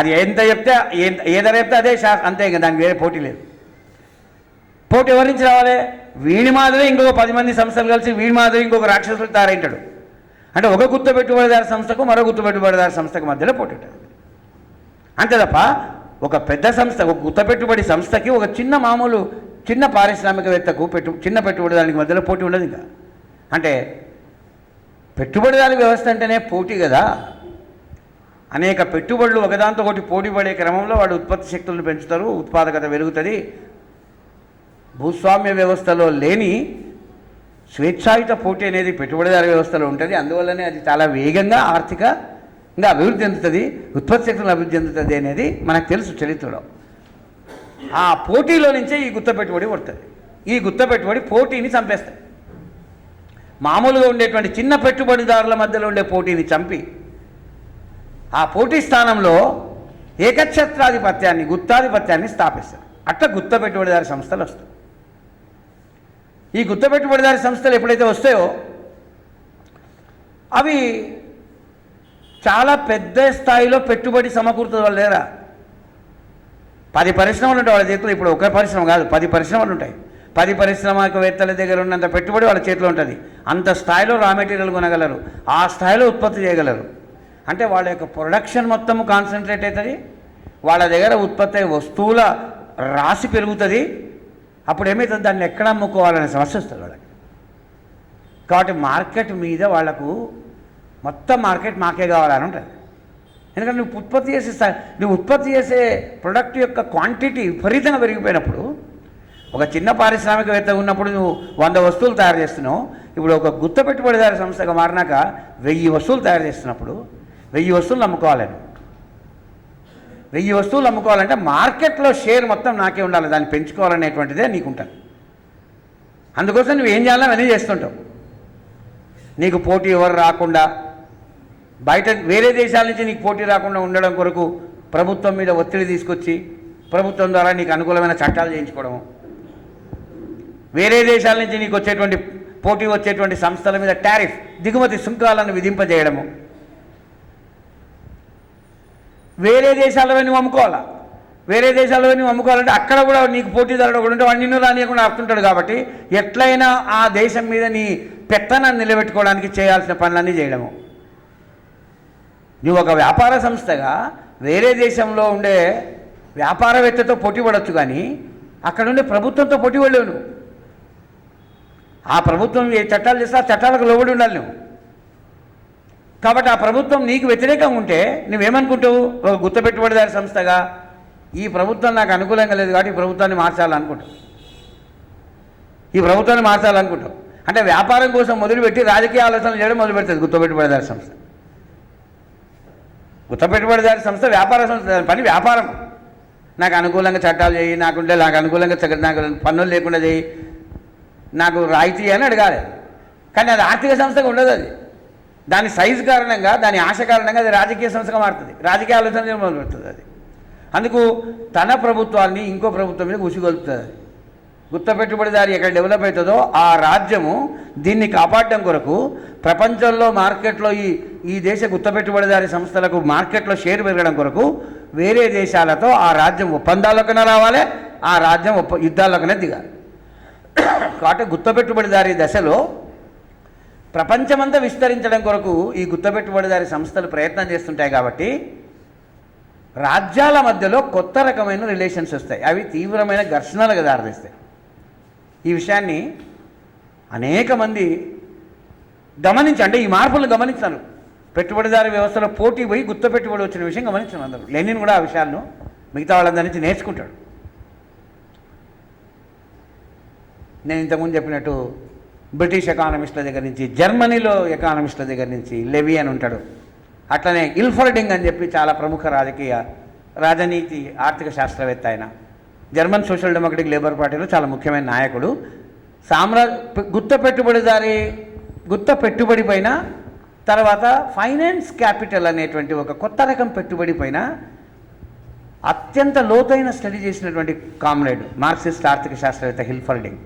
అది ఎంత చెప్తే ఏ- ఏదైనా చెప్తే అదే శా అంతే ఇంకా దానికి వేరే పోటీ లేదు. పోటీ ఎవరి నుంచి రావాలి? వీడి మాదిరి ఇంకొక పది మంది సంస్థలు కలిసి వీడి మాదిరి ఇంకొక రాక్షసులు తయారైంటాడు. అంటే ఒక గుత్త పెట్టుబడిదారు సంస్థకు మరో గుత్త పెట్టుబడిదారు సంస్థకు మధ్యలో పోటీ అంతే తప్ప ఒక పెద్ద సంస్థ ఒక గుత్త పెట్టుబడి సంస్థకి ఒక చిన్న మామూలు చిన్న పారిశ్రామికవేత్తకు పెట్టు చిన్న పెట్టుబడిదారునికి మధ్యలో పోటీ ఉండదు ఇంకా. అంటే పెట్టుబడిదారు వ్యవస్థ అంటేనే పోటీ కదా. అనేక పెట్టుబడులు ఒకదాంతో ఒకటి పోటీ పడే క్రమంలో వాడు ఉత్పత్తి శక్తులను పెంచుతారు ఉత్పాదకత పెరుగుతుంది. భూస్వామ్య వ్యవస్థలో లేని స్వేచ్ఛాయుత పోటీ అనేది పెట్టుబడిదారు వ్యవస్థలో ఉంటుంది. అందువల్లనే అది చాలా వేగంగా ఆర్థికంగా అభివృద్ధి చెందుతుంది ఉత్పత్తి శక్తులను అభివృద్ధి చెందుతుంది అనేది మనకు తెలుసు చరిత్రలో. ఆ పోటీలో నుంచే ఈ గుత్త పెట్టుబడి పడుతుంది ఈ గుత్త పెట్టుబడి పోటీని చంపేస్తుంది. మామూలుగా ఉండేటువంటి చిన్న పెట్టుబడిదారుల మధ్యలో ఉండే పోటీని చంపి ఆ పోటీ స్థానంలో ఏకఛత్రాధిపత్యాన్ని గుత్తాధిపత్యాన్ని స్థాపిస్తారు. అట్లా గుత్త పెట్టుబడిదారి సంస్థలు వస్తాయి. ఈ గుత్త పెట్టుబడిదారి సంస్థలు ఎప్పుడైతే వస్తాయో అవి చాలా పెద్ద స్థాయిలో పెట్టుబడి సమకూరుతుంది వాళ్ళు లేరా పది పరిశ్రమలు ఉంటాయి వాళ్ళ చేతిలో. ఇప్పుడు ఒక పరిశ్రమ కాదు పది పరిశ్రమలు ఉంటాయి. పది పారిశ్రామికవేత్తల దగ్గర ఉన్నంత పెట్టుబడి వాళ్ళ చేతిలో ఉంటుంది. అంత స్థాయిలో రా మెటీరియల్ కొనగలరు. ఆ స్థాయిలో ఉత్పత్తి చేయగలరు. అంటే వాళ్ళ యొక్క ప్రొడక్షన్ మొత్తం కాన్సన్ట్రేట్ అవుతుంది. వాళ్ళ దగ్గర ఉత్పత్తి అయ్యే వస్తువుల రాశి పెరుగుతుంది. అప్పుడు ఏమవుతుంది? దాన్ని ఎక్కడ అమ్ముకోవాలనే సమస్య వస్తుంది వాళ్ళకి. కాబట్టి మార్కెట్ మీద వాళ్ళకు మొత్తం మార్కెట్ మాకే కావాలని ఉంటుంది. ఎందుకంటే నువ్వు ఉత్పత్తి చేసే నువ్వు ఉత్పత్తి చేసే ప్రొడక్ట్ యొక్క క్వాంటిటీ విపరీతంగా పెరిగిపోయినప్పుడు ఒక చిన్న పారిశ్రామికవేత్త ఉన్నప్పుడు నువ్వు వంద వస్తువులు తయారు చేస్తున్నావు. ఇప్పుడు ఒక గుత్త పెట్టుబడిదారు సంస్థగా మారినాక వెయ్యి వస్తువులు తయారు చేస్తున్నప్పుడు వెయ్యి వస్తువులు అమ్ముకోవాలని. వెయ్యి వస్తువులు అమ్ముకోవాలంటే మార్కెట్లో షేర్ మొత్తం నాకే ఉండాలి దాన్ని పెంచుకోవాలనేటువంటిదే నీకు అందుకోసం నువ్వు ఏం చేయాలో అవన్నీ చేస్తుంటావు. నీకు పోటీ ఎవరు రాకుండా బయట వేరే దేశాల నుంచి నీకు పోటీ రాకుండా ఉండడం కొరకు ప్రభుత్వం మీద ఒత్తిడి తీసుకొచ్చి ప్రభుత్వం ద్వారా నీకు అనుకూలమైన చట్టాలు చేయించుకోవడం వేరే దేశాల నుంచి నీకు వచ్చేటువంటి పోటీ వచ్చేటువంటి సంస్థల మీద టారిఫ్ దిగుమతి సుంకాలను విధింపజేయడము. వేరే దేశాలవే నువ్వు అమ్ముకోవాలా? వేరే దేశాలవే నువ్వు అమ్ముకోవాలంటే అక్కడ కూడా నీకు పోటీదారుడు ఒకడు ఉంటే వాడు నిన్ను రానియకుండా ఆపుతుంటాడు కాబట్టి ఎట్లయినా ఆ దేశం మీద నీ పెత్తనాన్ని నిలబెట్టుకోవడానికి చేయాల్సిన పనులన్నీ చేయడము. నువ్వు ఒక వ్యాపార సంస్థగా వేరే దేశంలో ఉండే వ్యాపారవేత్తతో పోటీ పడవచ్చు కానీ అక్కడ ఉండే ప్రభుత్వంతో పోటీ పడలేవు నువ్వు. ఆ ప్రభుత్వం ఏ చట్టాలు చేస్తే ఆ చట్టాలకు లోబడి ఉండాలి నువ్వు. కాబట్టి ఆ ప్రభుత్వం నీకు వ్యతిరేకంగా ఉంటే నువ్వేమనుకుంటావు? ఒక గుర్తుపెట్టుబడిదారి సంస్థగా. ఈ ప్రభుత్వం నాకు అనుకూలంగా లేదు కాబట్టి ఈ ప్రభుత్వాన్ని మార్చాలనుకుంటావు. ఈ ప్రభుత్వాన్ని మార్చాలనుకుంటావు. అంటే వ్యాపారం కోసం మొదలుపెట్టి రాజకీయ ఆలోచనలు చేయడం మొదలు పెడుతుంది గుర్తుపెట్టుబడిదారి సంస్థ. గుర్తుపెట్టుబడిదారి సంస్థ వ్యాపార సంస్థ పని వ్యాపారం. నాకు అనుకూలంగా చట్టాలు చేయి నాకుంటే నాకు అనుకూలంగా నాకు పన్నులు లేకుండా చేయి. నాకు రాయితీ అని అడగాలి. కానీ అది ఆర్థిక సంస్థగా ఉండదు అది. దాని సైజు కారణంగా దాని ఆశ కారణంగా అది రాజకీయ సంస్థగా మారుతుంది. రాజకీయ ఆలోచన మొదలుపెడుతుంది అది. అందుకు తన ప్రభుత్వాన్ని ఇంకో ప్రభుత్వం మీద ఉసిగొలుపుతుంది అది. గుత్త పెట్టుబడిదారి ఎక్కడ డెవలప్ అవుతుందో ఆ రాజ్యము దీన్ని కాపాడడం కొరకు ప్రపంచంలో మార్కెట్లో ఈ ఈ దేశ గుత్త పెట్టుబడిదారి సంస్థలకు మార్కెట్లో షేర్ పెరగడం కొరకు వేరే దేశాలతో ఆ రాజ్యం ఒప్పందాల్లోకనే రావాలి ఆ రాజ్యం ఒప్ప యుద్ధాల్లోకనే దిగాలి. కాబట్టి గుత్త పెట్టుబడిదారి దశలో ప్రపంచమంతా విస్తరించడం కొరకు ఈ గుత్త పెట్టుబడిదారి సంస్థలు ప్రయత్నం చేస్తుంటాయి కాబట్టి రాజ్యాల మధ్యలో కొత్త రకమైన రిలేషన్స్ వస్తాయి. అవి తీవ్రమైన ఘర్షణలకు దారితీస్తాయి ఈ విషయాన్ని అనేక మంది గమనించి అంటే ఈ మార్పులను గమనించారు. పెట్టుబడిదారి వ్యవస్థలో పోటీ పోయి గుత్త పెట్టుబడి వచ్చిన విషయం గమనించాను అందరూ. లెనిన్ కూడా ఆ విషయాలను మిగతా వాళ్ళందరి నుంచి నేర్చుకుంటాడు. నేను ఇంతకుముందు చెప్పినట్టు బ్రిటిష్ ఎకానమిస్టుల దగ్గర నుంచి జర్మనీలో ఎకానమిస్టుల దగ్గర నుంచి లెవి అని ఉంటాడు. అట్లనే ఇల్ఫర్డింగ్ అని చెప్పి చాలా ప్రముఖ రాజకీయ రాజనీతి ఆర్థిక శాస్త్రవేత్త ఆయన. జర్మన్ సోషల్ డెమోక్రటిక్ లేబర్ పార్టీలో చాలా ముఖ్యమైన నాయకుడు. సామ్రా గుత్త పెట్టుబడిదారి గుత్త పెట్టుబడి పైన తర్వాత ఫైనాన్స్ క్యాపిటల్ అనేటువంటి ఒక కొత్త రకం పెట్టుబడి పైన అత్యంత లోతైన స్టడీ చేసినటువంటి కామ్రేడ్ మార్క్సిస్ట్ ఆర్థిక శాస్త్రవేత్త హిల్ఫర్డింగ్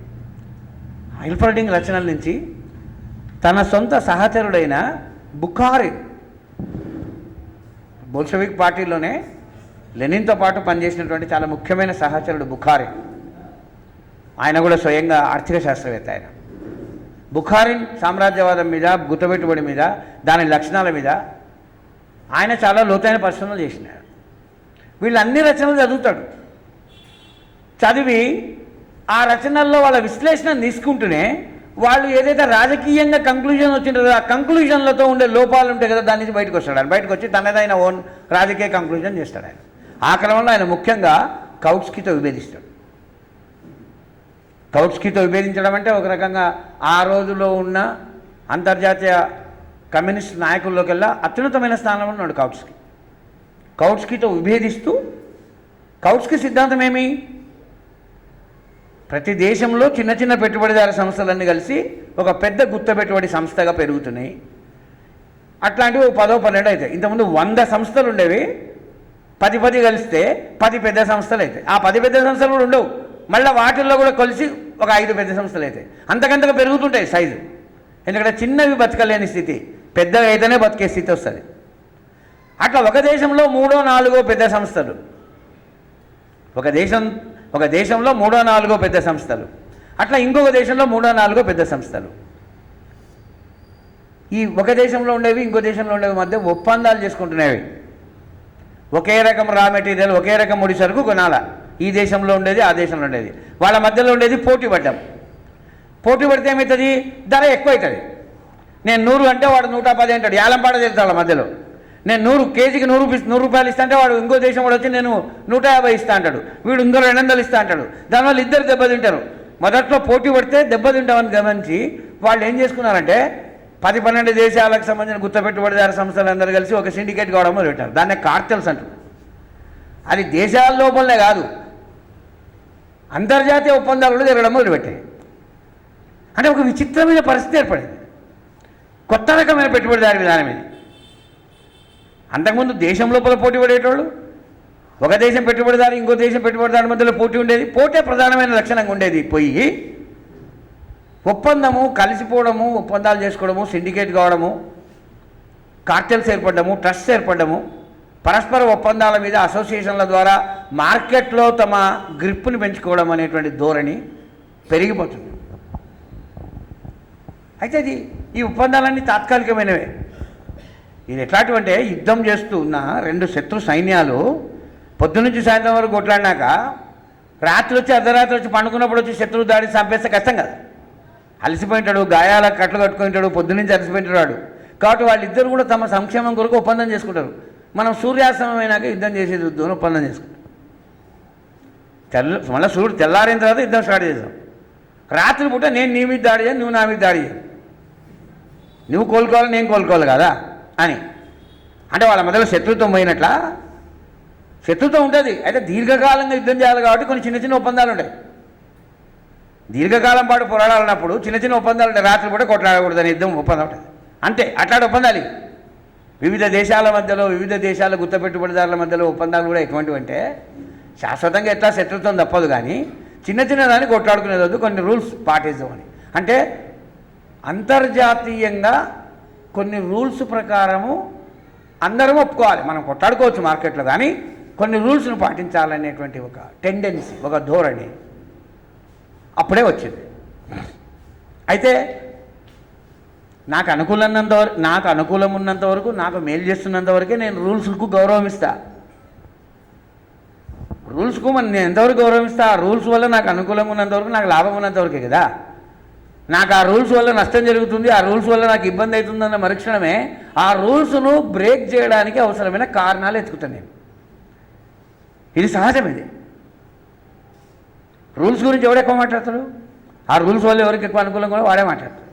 హిల్ఫర్డింగ్ రచనల నుంచి తన సొంత సహచరుడైన బుఖారి బోల్షవిక్ పార్టీలోనే లెనిన్తో పాటు పనిచేసినటువంటి చాలా ముఖ్యమైన సహచరుడు బుఖారిన్ ఆయన కూడా స్వయంగా ఆర్థిక శాస్త్రవేత్త ఆయన. బుఖారిన్ సామ్రాజ్యవాదం మీద గుర్తుపెట్టుబడి మీద దాని లక్షణాల మీద ఆయన చాలా లోతైన పరిశ్రమలు చేసినాడు వీళ్ళు అన్ని రచనలు చదువుతాడు. చదివి ఆ రచనల్లో వాళ్ళ విశ్లేషణ తీసుకుంటూనే వాళ్ళు ఏదైతే రాజకీయంగా కంక్లూజన్ వచ్చింటారో ఆ కంక్లూజన్లతో ఉండే లోపాలు ఉంటాయి కదా దాని నుంచి బయటకు వస్తాడు. ఆయన బయటకు వచ్చి తనదైన ఓన్ రాజకీయ కంక్లూజన్ చేస్తాడు ఆయన. ఆ క్రమంలో ఆయన ముఖ్యంగా కౌట్స్కితో విభేదిస్తాడు. కౌట్స్కితో విభేదించడం అంటే ఒక రకంగా ఆ రోజులో ఉన్న అంతర్జాతీయ కమ్యూనిస్ట్ నాయకుల్లోకెల్లా అత్యున్నతమైన స్థానంలో ఉన్నాడు కౌట్స్కి. కౌట్స్కితో విభేదిస్తూ కౌట్స్కి సిద్ధాంతం ఏమి? ప్రతి దేశంలో చిన్న చిన్న పెట్టుబడిదార సంస్థలన్నీ కలిసి ఒక పెద్ద గుత్త పెట్టుబడి సంస్థగా పెరుగుతున్నాయి. అట్లాంటివి ఒక పదో పన్నెండు అవుతాయి. ఇంతకుముందు వంద సంస్థలు ఉండేవి. పది పది కలిస్తే పది పెద్ద సంస్థలు అవుతాయి. ఆ పది పెద్ద సంస్థలు కూడా ఉండవు. మళ్ళీ వాటిల్లో కూడా కలిసి ఒక ఐదు పెద్ద సంస్థలు అవుతాయి. అంతకంతగా పెరుగుతుంటాయి సైజు. ఎందుకంటే చిన్నవి బతకలేని స్థితి. పెద్దగా అయితేనే బతికే స్థితి వస్తుంది. అట్లా ఒక దేశంలో మూడో నాలుగో పెద్ద సంస్థలు. ఒక దేశం ఒక దేశంలో మూడో నాలుగో పెద్ద సంస్థలు. అట్లా ఇంకొక దేశంలో మూడో నాలుగో పెద్ద సంస్థలు. ఈ ఒక దేశంలో ఉండేవి ఇంకో దేశంలో ఉండేవి మధ్య ఒప్పందాలు చేసుకుంటున్నవి ఒకే రకం రా మెటీరియల్ ఒకే రకం ముడి సరుకు కొనాల? ఈ దేశంలో ఉండేది ఆ దేశంలో ఉండేది. వాళ్ళ మధ్యలో ఉండేది పోటీ పడ్డం. పోటీ పడితే ఏమవుతుంది? ధర ఎక్కువ అవుతుంది నేను నూరు అంటే వాడు నూట పది అంటాడు. యాలంపాడ తెలుస్తాడు మధ్యలో. నేను నూరు కేజీకి నూరు రూపీస్ నూరు రూపాయలు ఇస్తా అంటే వాడు ఇంకో దేశం వాడు వచ్చి నేను నూట యాభై ఇస్తా అంటాడు. వీడు ఇంకో రెండు వందలు ఇస్తా అంటాడు. దానివల్ల ఇద్దరు దెబ్బతింటారు మొదట్లో పోటీ పడితే దెబ్బతింటామని గమనించి వాళ్ళు ఏం చేసుకున్నారంటే పది పన్నెండు దేశాలకు సంబంధించిన గుర్తపెట్టుబడిదార సంస్థలు అందరూ కలిసి ఒక సిండికేట్ కావడం మొదలుపెట్టారు దాన్నే కార్టెల్స్ అంటారు. అది దేశాల లోపలనే కాదు. అంతర్జాతీయ ఒప్పందాలు కూడా జరగడం మొదలుపెట్టాయి. అంటే ఒక విచిత్రమైన పరిస్థితి ఏర్పడింది. కొత్త రకమైన పెట్టుబడిదారి విధానం ఇది. అంతకుముందు దేశం లోపల పోటీ పడేటోళ్ళు ఒక దేశం పెట్టుబడిదారు ఇంకో దేశం పెట్టుబడిదారు మధ్యలో పోటీ ఉండేది. పోటే ప్రధానమైన లక్షణంగా ఉండేది పోయి. ఒప్పందము కలిసిపోవడము ఒప్పందాలు చేసుకోవడము సిండికేట్ కావడము కార్టెల్స్ ఏర్పడము ట్రస్ట్ ఏర్పడము పరస్పర ఒప్పందాల మీద అసోసియేషన్ల ద్వారా మార్కెట్లో తమ గ్రిప్పుని పెంచుకోవడం అనేటువంటి ధోరణి పెరిగిపోతుంది. అయితే ఇది ఈ ఒప్పందాలన్నీ తాత్కాలికమైనవే. ఇది ఎట్లాంటివంటే యుద్ధం చేస్తూ ఉన్న రెండు శత్రు సైన్యాలు పొద్దునుంచి సాయంత్రం వరకు కొట్లాడినాక రాత్రి వచ్చి అర్ధరాత్రి వచ్చి పండుకున్నప్పుడు వచ్చి శత్రువు దాడి చంపేస్తే కష్టం కదా. అలసిపోయింటాడు గాయాల కట్లు కట్టుకుంటాడు పొద్దునుంచి అలసిపోయింటాడు వాడు. కాబట్టి వాళ్ళిద్దరు కూడా తమ సంక్షేమం కొరకు ఒప్పందం చేసుకుంటారు. మనం సూర్యాస్తమం అయినాక యుద్ధం చేసేది వద్దు అని ఒప్పందం చేసుకుంటాం. తెల్ల మళ్ళీ సూర్యుడు తెల్లారిన తర్వాత యుద్ధం స్టార్ట్ చేద్దాం. రాత్రి పూట నేను నీ మీద దాడి చేయను నువ్వు నా మీద దాడి చేయను నువ్వు కోలుకోవాలి నేను కోలుకోవాలి కదా. అని. అంటే వాళ్ళ మధ్యలో శత్రుత్వం పోయినట్లా? శత్రుత్వం ఉంటుంది. అయితే దీర్ఘకాలంగా యుద్ధం చేయాలి కాబట్టి కొన్ని చిన్న చిన్న ఒప్పందాలు ఉంటాయి. దీర్ఘకాలం పాటు పోరాడాలన్నప్పుడు చిన్న చిన్న ఒప్పందాలు ఉంటాయి. రాత్రి పూట కొట్లాడకూడదని యుద్ధం ఒప్పందం ఉంటుంది. అంతే. అట్లాంటి ఒప్పందాలు వివిధ దేశాల మధ్యలో వివిధ దేశాల గుత్త పెట్టుబడిదారుల మధ్యలో ఒప్పందాలు కూడా ఎటువంటివి అంటే శాశ్వతంగా ఎట్లా శత్రుత్వం తప్పదు కానీ చిన్న చిన్న దాన్ని కొట్లాడుకునేది వద్దు. కొన్ని రూల్స్ పాటిద్దామని. అంటే అంతర్జాతీయంగా కొన్ని రూల్స్ ప్రకారము అందరం ఒప్పుకోవాలి. మనం కొట్లాడుకోవచ్చు మార్కెట్లో కానీ కొన్ని రూల్స్ను పాటించాలనేటువంటి ఒక టెండెన్సీ ఒక ధోరణి అప్పుడే వచ్చింది. అయితే నాకు అనుకూలన్నంత వరకు నాకు అనుకూలం ఉన్నంత వరకు నాకు మేలు చేస్తున్నంత వరకే నేను రూల్స్కు గౌరవం ఇస్తా రూల్స్కు మనం నేను ఎంతవరకు గౌరవం ఇస్తా ఆ రూల్స్ వల్ల నాకు అనుకూలం ఉన్నంత వరకు నాకు లాభం ఉన్నంత వరకే కదా? నాకు ఆ రూల్స్ వల్ల నష్టం జరుగుతుంది ఆ రూల్స్ వల్ల నాకు ఇబ్బంది అవుతుందన్న మరుక్షణమే ఆ రూల్స్ను బ్రేక్ చేయడానికి అవసరమైన కారణాలు ఎత్తుకుతాను నేను. ఇది సహజం ఇది. రూల్స్ గురించి ఎవడు ఎక్కువ మాట్లాడతాడు? ఆ రూల్స్ వల్ల ఎవరికి ఎక్కువ అనుకూలం కూడా వాడే మాట్లాడతాడు.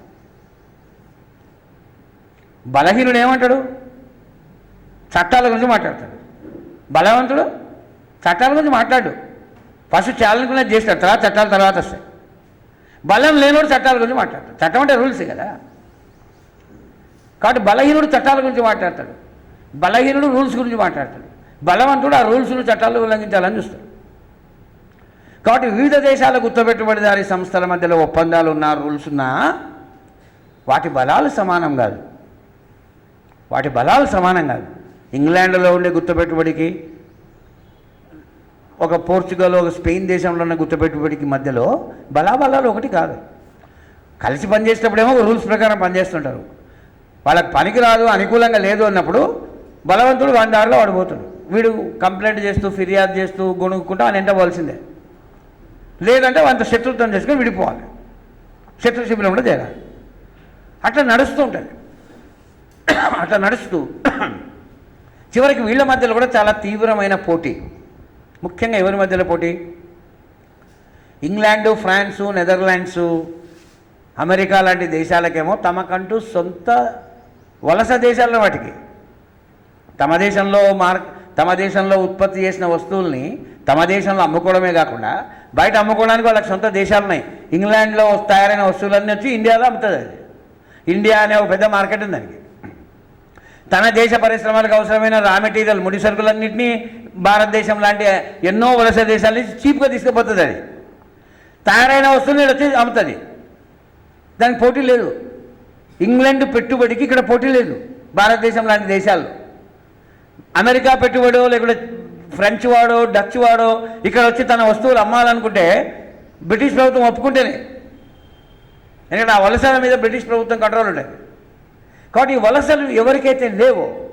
బలహీనుడు ఏమంటాడు? చట్టాల గురించి మాట్లాడతాడు. బలవంతుడు? చట్టాల గురించి మాట్లాడు. ఫస్ట్ ఛాలెంజ్ చేస్తాడు తర్వాత చట్టాల తర్వాత వస్తాయి. బలం లేనివాడు చట్టాల గురించి మాట్లాడతాడు. చట్టం అంటే రూల్సే కదా. కాబట్టి బలహీనుడు చట్టాల గురించి మాట్లాడతాడు. బలహీనుడు రూల్స్ గురించి మాట్లాడతాడు. బలవంతుడు ఆ రూల్స్ను చట్టాలు ఉల్లంఘించాలని చూస్తాడు. కాబట్టి వివిధ దేశాల గుర్తుపెట్టుబడిదారీ సంస్థల మధ్యలో ఒప్పందాలు ఉన్నా రూల్స్ ఉన్నా వాటి బలాలు సమానం కాదు. వాటి బలాలు సమానం కాదు. ఇంగ్లాండ్లో ఉండే గుర్తుపెట్టుబడికి ఒక పోర్చుగల్ ఒక స్పెయిన్ దేశంలో ఉన్న గుర్తుపెట్టుబడికి మధ్యలో బలాబలాలు ఒకటి కాదు. కలిసి పనిచేసేటప్పుడేమో రూల్స్ ప్రకారం పనిచేస్తుంటారు. వాళ్ళకి పనికి రాదు అనుకూలంగా లేదు అన్నప్పుడు బలవంతుడు వాని దారిలో వాడిపోతాడు వీడు కంప్లైంట్ చేస్తూ ఫిర్యాదు చేస్తూ గొణుక్కుంటూ ఆయన ఎంట లేదంటే వంత శత్రుత్వం చేసుకొని విడిపోవాలి. శత్రు శిబిరంలో చేరాలి. అట్లా నడుస్తూ ఉంటుంది. అట్లా నడుస్తూ చివరికి వీళ్ళ మధ్యలో కూడా చాలా తీవ్రమైన పోటీ. ముఖ్యంగా ఎవరి మధ్యలో పోటీ? ఇంగ్లాండు ఫ్రాన్సు నెదర్లాండ్సు అమెరికా లాంటి దేశాలకేమో తమకంటూ సొంత వలస దేశాల వాటికి. తమ దేశంలో మార్ తమ దేశంలో ఉత్పత్తి చేసిన వస్తువుల్ని తమ దేశంలో అమ్ముకోవడమే కాకుండా బయట అమ్ముకోవడానికి వాళ్ళకి సొంత దేశాలు ఉన్నాయి. ఇంగ్లాండ్లో తయారైన వస్తువులన్నీ వచ్చి ఇండియాలో అమ్ముతుంది అది. ఇండియా అనే ఒక పెద్ద మార్కెట్ ఉంది దానికి. తన దేశ పరిశ్రమలకు అవసరమైన రా మెటీరియల్ ముడి సరుకులన్నింటినీ భారతదేశం లాంటి ఎన్నో వలస దేశాల నుంచి చీప్గా తీసుకుపోతుంది అది. తయారైన వస్తువులు వచ్చి అమ్ముతుంది. దానికి పోటీ లేదు. ఇంగ్లాండ్ పెట్టుబడికి ఇక్కడ పోటీ లేదు. భారతదేశం లాంటి దేశాలు అమెరికా పెట్టుబడో లేకుంటే ఫ్రెంచ్ వాడో డచ్ వాడో ఇక్కడ వచ్చి తన వస్తువులు అమ్మాలనుకుంటే బ్రిటిష్ ప్రభుత్వం ఒప్పుకుంటేనే. ఎందుకంటే ఆ వలసల మీద బ్రిటిష్ ప్రభుత్వం కంట్రోల్ ఉంటుంది కాబట్టి ఈ వలసలు ఎవరికైతే లేవో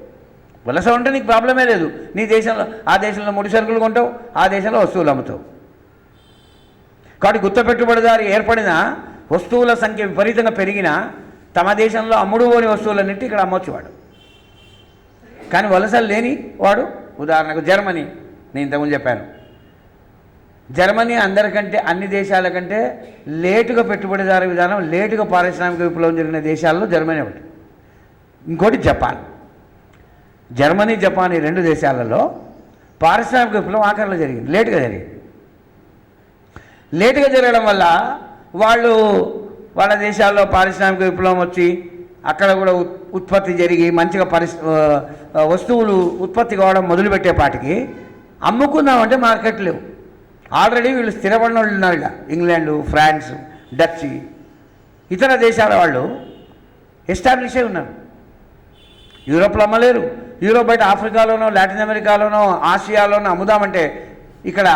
వలస ఉంటే నీకు ప్రాబ్లమే లేదు. నీ దేశంలో ఆ దేశంలో ముడి సరుకులు కొంటావు ఆ దేశంలో వస్తువులు అమ్ముతావు. కాబట్టి గుత్త పెట్టుబడిదారు ఏర్పడిన వస్తువుల సంఖ్య విపరీతంగా పెరిగినా తమ దేశంలో అమ్ముడు పోని వస్తువులన్నింటి ఇక్కడ అమ్మొచ్చు వాడు. కానీ వలసలు లేని వాడు ఉదాహరణకు జర్మనీ నేను ఇంతకుముందు చెప్పాను. జర్మనీ అందరికంటే అన్ని దేశాల కంటే లేటుగా పెట్టుబడిదారు విధానం లేటుగా పారిశ్రామిక విప్లవం జరిగిన దేశాల్లో జర్మనీ ఒకటి. ఇంకోటి జపాన్. జర్మనీ జపాన్ ఈ రెండు దేశాలలో పారిశ్రామిక విప్లవం ఆఖరిలో జరిగింది. లేటుగా జరిగింది. లేటుగా జరగడం వల్ల వాళ్ళు వాళ్ళ దేశాల్లో పారిశ్రామిక విప్లవం వచ్చి అక్కడ కూడా ఉత్- ఉత్పత్తి జరిగి మంచిగా పరిస్ వస్తువులు ఉత్పత్తి కావడం మొదలుపెట్టేపాటికి అమ్ముకుందామంటే మార్కెట్ లేవు. ఆల్రెడీ వీళ్ళు స్థిరపడిన వాళ్ళు ఉన్నారు ఇలా ఇంగ్లాండు ఫ్రాన్స్ డచ్ ఇతర దేశాల వాళ్ళు ఎస్టాబ్లిష్ అయి ఉన్నారు. యూరోప్లో అమ్మలేరు. యూరోప్ బయట ఆఫ్రికాలోనో లాటిన్ అమెరికాలోనో ఆసియాలోనో అమ్ముదామంటే ఇక్కడ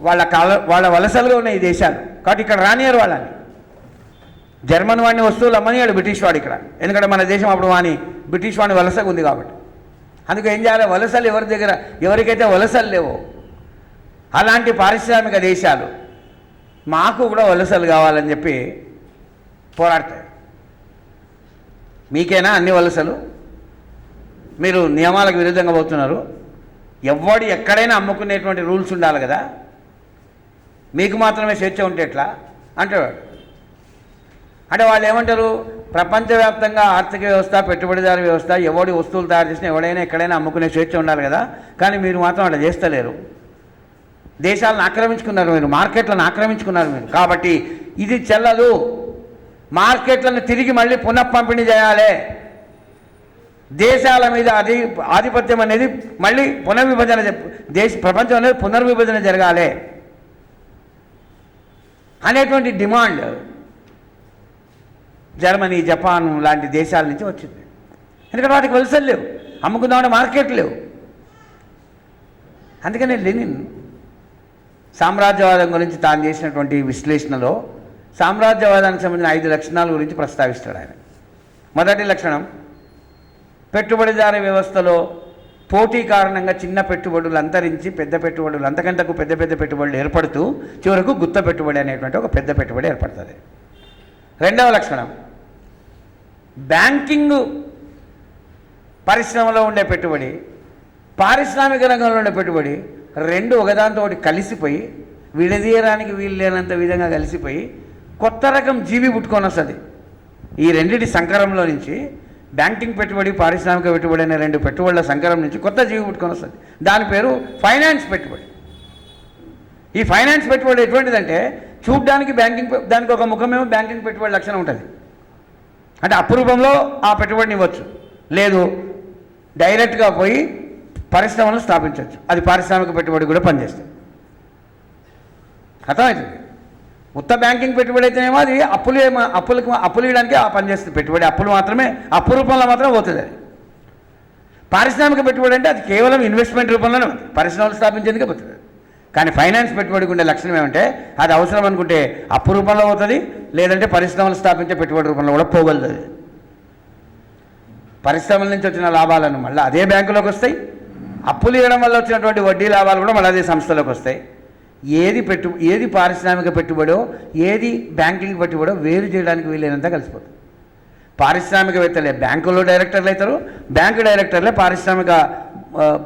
వాళ్ళ కాల వాళ్ళ వలసలుగా ఉన్నాయి ఈ దేశాలు. కాబట్టి ఇక్కడ రానియరు వాళ్ళని. జర్మన్ వాడిని వస్తువులు అమ్మనియాడు బ్రిటిష్ వాడు ఇక్కడ. ఎందుకంటే మన దేశం అప్పుడు వాని బ్రిటిష్ వాడిని వలసగా ఉంది కాబట్టి. అందుకే ఏం చేయాలి? వలసలు ఎవరి దగ్గర ఎవరికైతే వలసలు లేవో అలాంటి పారిశ్రామిక దేశాలు మాకు కూడా వలసలు కావాలని చెప్పి పోరాడతాయి. మీకేనా అన్ని వలసలు? మీరు నియమాలకు విరుద్ధంగా పోతున్నారు. ఎవడు ఎక్కడైనా అమ్ముకునేటువంటి రూల్స్ ఉండాలి కదా. మీకు మాత్రమే స్వేచ్ఛ ఉంటే ఎట్లా? అంటేవాడు. అంటే వాళ్ళు ఏమంటారు? ప్రపంచవ్యాప్తంగా ఆర్థిక వ్యవస్థ పెట్టుబడిదారు వ్యవస్థ ఎవడి వస్తువులు తయారు చేసినా ఎవడైనా ఎక్కడైనా అమ్ముకునే స్వేచ్ఛ ఉండాలి కదా. కానీ మీరు మాత్రం అట్లా చేస్తలేరు. దేశాలను ఆక్రమించుకున్నారు మీరు మార్కెట్లను ఆక్రమించుకున్నారు మీరు. కాబట్టి ఇది చెల్లదు. మార్కెట్లను తిరిగి మళ్ళీ పునఃపంపిణీ చేయాలి. దేశాల మీద అధి ఆధిపత్యం అనేది మళ్ళీ పునర్విభజన దేశ ప్రపంచం అనేది పునర్విభజన జరగాలి. అనేటువంటి డిమాండ్ జర్మనీ జపాన్ లాంటి దేశాల నుంచి వచ్చింది. ఎందుకంటే వాటికి వలసలు లేవు. అమ్ముకుందామని మార్కెట్ లేవు. అందుకనే లెనిన్ సామ్రాజ్యవాదం గురించి తాను చేసినటువంటి విశ్లేషణలో సామ్రాజ్యవాదానికి సంబంధించిన ఐదు లక్షణాల గురించి ప్రస్తావిస్తాడు ఆయన. మొదటి లక్షణం పెట్టుబడిదారు వ్యవస్థలో పోటీ కారణంగా చిన్న పెట్టుబడులు అంతరించి పెద్ద పెట్టుబడులు అంతకంతకు పెద్ద పెద్ద పెట్టుబడులు ఏర్పడుతూ చివరకు గుత్త పెట్టుబడి అనేటువంటి ఒక పెద్ద పెట్టుబడి ఏర్పడుతుంది. రెండవ లక్షణం బ్యాంకింగ్ పరిశ్రమలో ఉండే పెట్టుబడి పారిశ్రామిక రంగంలో ఉండే పెట్టుబడి రెండు ఒకదాంతో ఒకటి కలిసిపోయి విడదీయడానికి వీలు లేనంత విధంగా కలిసిపోయి కొత్త రకం జీవి పుట్టుకొని వస్తుంది. ఈ రెండింటి సంకరంలో నుంచి బ్యాంకింగ్ పెట్టుబడి పారిశ్రామిక పెట్టుబడి అనే రెండు పెట్టుబడుల సంకరం నుంచి కొత్త జీవి పుట్టుకొని వస్తుంది. దాని పేరు ఫైనాన్స్ పెట్టుబడి. ఈ ఫైనాన్స్ పెట్టుబడి ఎటువంటిదంటే చూడ్డానికి బ్యాంకింగ్ దానికి ఒక ముఖమేమో బ్యాంకింగ్ పెట్టుబడి లక్షణం ఉంటుంది. అంటే అపురూపంలో ఆ పెట్టుబడిని ఇవ్వచ్చు. లేదు డైరెక్ట్గా పోయి పరిశ్రమను స్థాపించవచ్చు అది పారిశ్రామిక పెట్టుబడి కూడా పనిచేస్తుంది. అర్థమవుతుంది మొత్తం బ్యాంకింగ్ పెట్టుబడి అయితేనేమో అది అప్పులు అప్పులకు అప్పులు ఇవ్వడానికి ఆ పనిచేస్తుంది పెట్టుబడి అప్పులు మాత్రమే అప్పు రూపంలో మాత్రమే పోతుంది అది. పారిశ్రామిక పెట్టుబడి అంటే అది కేవలం ఇన్వెస్ట్మెంట్ రూపంలోనే ఉంది పరిశ్రమలు స్థాపించేందుకే పోతుంది. కానీ ఫైనాన్స్ పెట్టుబడికి ఉండే లక్షణం ఏమంటే అది అవసరం అనుకుంటే అప్పు రూపంలో పోతుంది లేదంటే పరిశ్రమలు స్థాపించే పెట్టుబడి రూపంలో కూడా పోగలుగుతుంది. పరిశ్రమల నుంచి వచ్చిన లాభాలను మళ్ళీ అదే బ్యాంకులోకి వస్తాయి. అప్పులు ఇవ్వడం వల్ల వచ్చినటువంటి వడ్డీ లాభాలు కూడా మళ్ళీ అదే సంస్థలోకి వస్తాయి. ఏది పెట్టు ఏది పారిశ్రామిక పెట్టుబడో ఏది బ్యాంకింగ్ పెట్టుబడో వేరు చేయడానికి వీలైనంత కలిసిపోతుంది. పారిశ్రామికవేత్తలే బ్యాంకుల్లో డైరెక్టర్లు అవుతారు బ్యాంకు డైరెక్టర్లే పారిశ్రామిక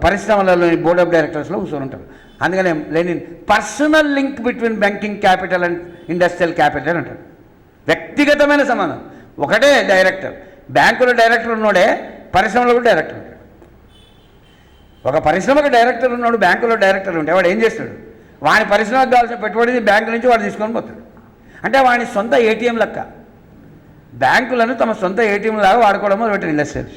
పరిశ్రమలలోని బోర్డ్ ఆఫ్ డైరెక్టర్స్లో కూర్చొని ఉంటారు. అందుకనే Lenin personal link between banking capital and industrial capital అంటారు. వ్యక్తిగతమైన సంబంధం. ఒకటే డైరెక్టర్. బ్యాంకులో డైరెక్టర్ ఉన్నోడే పరిశ్రమలో కూడా డైరెక్టర్ ఉంటాడు. ఒక పరిశ్రమకు డైరెక్టర్ ఉన్నాడు బ్యాంకులో డైరెక్టర్ ఉంటే వాడు ఏం చేస్తాడు? వాని పరిశ్రమకు కావాల్సిన పెట్టుబడి బ్యాంకు నుంచి వాడు తీసుకొని పోతాడు. అంటే వాని సొంత ఏటీఎం లెక్క. బ్యాంకులను తమ సొంత ఏటీఎం లాగా వాడుకోవడం మొదలుపెట్టిన ఇండస్ట్రియల్స్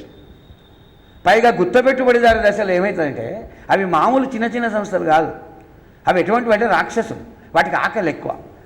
పైగా గుత్త పెట్టుబడిదారు దశలు ఏమవుతుందంటే అవి మామూలు చిన్న చిన్న సంస్థలు కాదు. అవి ఎటువంటివి అంటే రాక్షసులు. వాటికి ఆకలి ఎక్కువ.